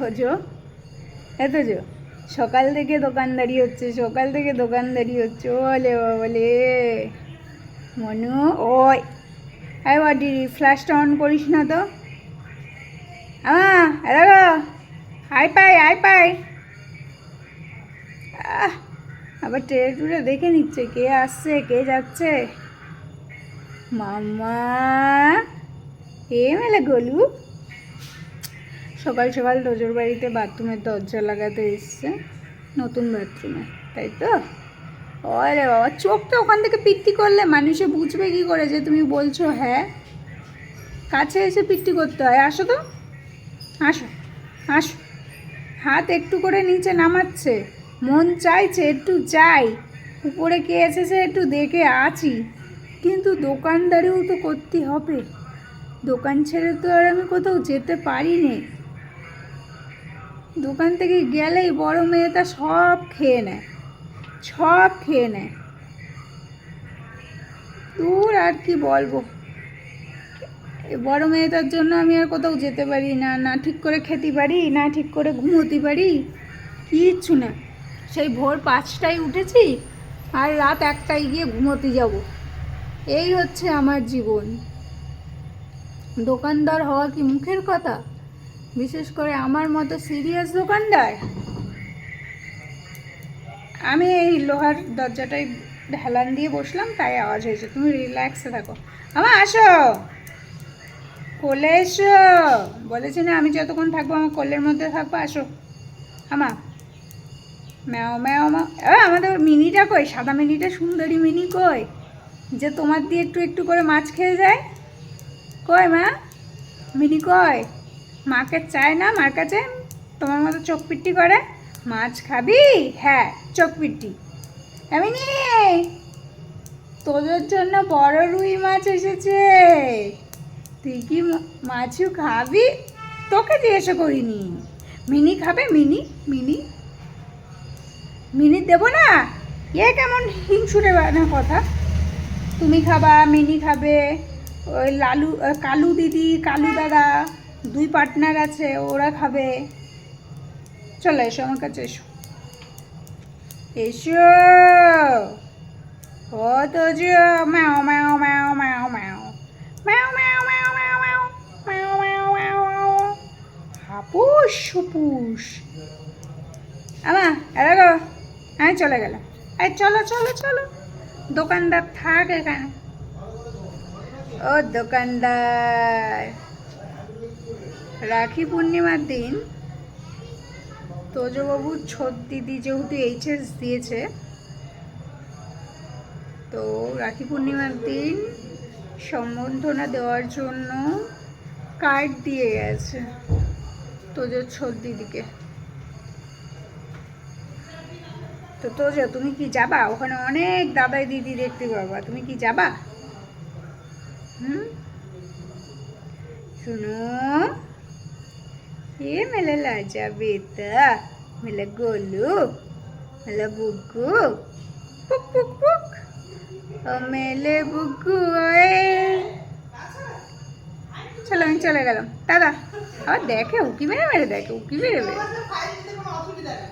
তোজো এত যো, সকাল থেকে দোকানদারি হচ্ছে, সকাল থেকে দোকানদারি হচ্ছে, ওলে বলে মনু, ওই। আই বাডি ফ্ল্যাশটা অন করিস না তো। আমা আই পাই আই পাই। আবার টেরে টুরে দেখে নিচ্ছে, কে আসছে, কে যাচ্ছে। মামা এ মেলে গলু। সকাল সকাল তোজোর বাড়িতে বাথরুমের দরজা লাগাতে এসছে, নতুন বাথরুমে, তাই তো? ওরে বাবা, চোখটা ওখান থেকে পিত্তি করলে মানুষে বুঝবে কি করে যে তুমি বলছো হ্যাঁ? কাছে এসে পিত্তি করতে হয়, আসো তো। আসো আসো। হাত একটু করে নিচে নামাচ্ছে, মন চাইছে একটু যাই। উপরে কে এসেছে একটু দেখে আছি। কিন্তু দোকানদারিও তো করতে হবে। দোকান ছেড়ে তো আর আমি কোথাও যেতে পারি নে দোকান থেকে গেলেই বড় মেয়েটা সব খেয়ে নেয়, সব খেয়ে নেয়। দূর আর কি বলব? বড় মেয়েটার জন্য আমি আর কোথাও যেতে পারি না না ঠিক করে খেতে পারি, না ঠিক করে ঘুমোতে পারি, কিচ্ছু না। সেই ভোর পাঁচটায় উঠেছি আর রাত একটায় গিয়ে ঘুমোতে যাব। এই হচ্ছে আমার জীবন। দোকানদার হওয়া কি মুখের কথা? বিশেষ করে আমার মতো সিরিয়াস দোকানদার? আমি এই লোহার দরজাটায় ঢালান দিয়ে বসলাম, তাই আওয়াজ হয়েছে। তুমি রিল্যাক্সে থাকো। আমার আসো। কোলে এসো। বলেছি না আমি যতক্ষণ থাকব, আমার কোলের মধ্যে থাকব। আসো। আমা। ম্যাও ম্যাও মা আমাদের মিনিটা কই? সাদা মিনিটা, সুন্দরী মিনি কই? যে তোমার দিয়ে একটু একটু করে মাছ খেয়ে যায়? কই, মা? মিনি কই? মাকে চায় না, মার কাছে তোমার মতো চোখ পিট্টি করে, মাছ খাবি? হ্যাঁ চোখ পিট্টি। এমনি তোদের জন্য বড় রুই মাছ এসেছে। তুই কি মাছও খাবি? তোকে জিজ্ঞাসা করিনি। মিনি খাবে? Mini mini. মিনি দেবো না? এ কেমন হিংসুরে বানা কথা। তুমি খাবা, মিনি খাবে। ওই লালু কালু দিদি, কালু দাদা। দুই পার্টনার আছে ওরা খাবে চলো এসো আমার কাছে এসো এসো ও তো ম্যাও ম্যাও ম্যাও ম্যাও ম্যাও ম্যাও ম্যাও ম্যাও ম্যাও ম্যাও ম্যাও ম্যাও ম্যাও হাপুস সুপুস আমা এরা গো হ্যাঁ চলে গেলাম এই চলো চলো চলো দোকানদার থাক এখানে ও দোকানদার রাখি পূর্ণিমার দিন তোজবাবুর ছোট দিদি যেহেতু এইচএস দিয়েছে, তো রাখি পূর্ণিমার দিন সম্বর্ধনা দেওয়ার জন্য কার্ড দিয়ে গেছে তোজোর ছোট দিদিকে। তো তোজো, তুমি কি যাবা? ওখানে অনেক দাদাই দিদি দেখতে পাবা। তুমি কি যাবা? হুম? শুনো। ये मेला लाजा बेटा मेला गोलू मेला बुग्गू पुक पुक पुक और मेले बुग्गू ओए চলো আমি চলে গেলাম দাদা अब देखे उकी मेरे मेरे देखे उकी मेरे मेरे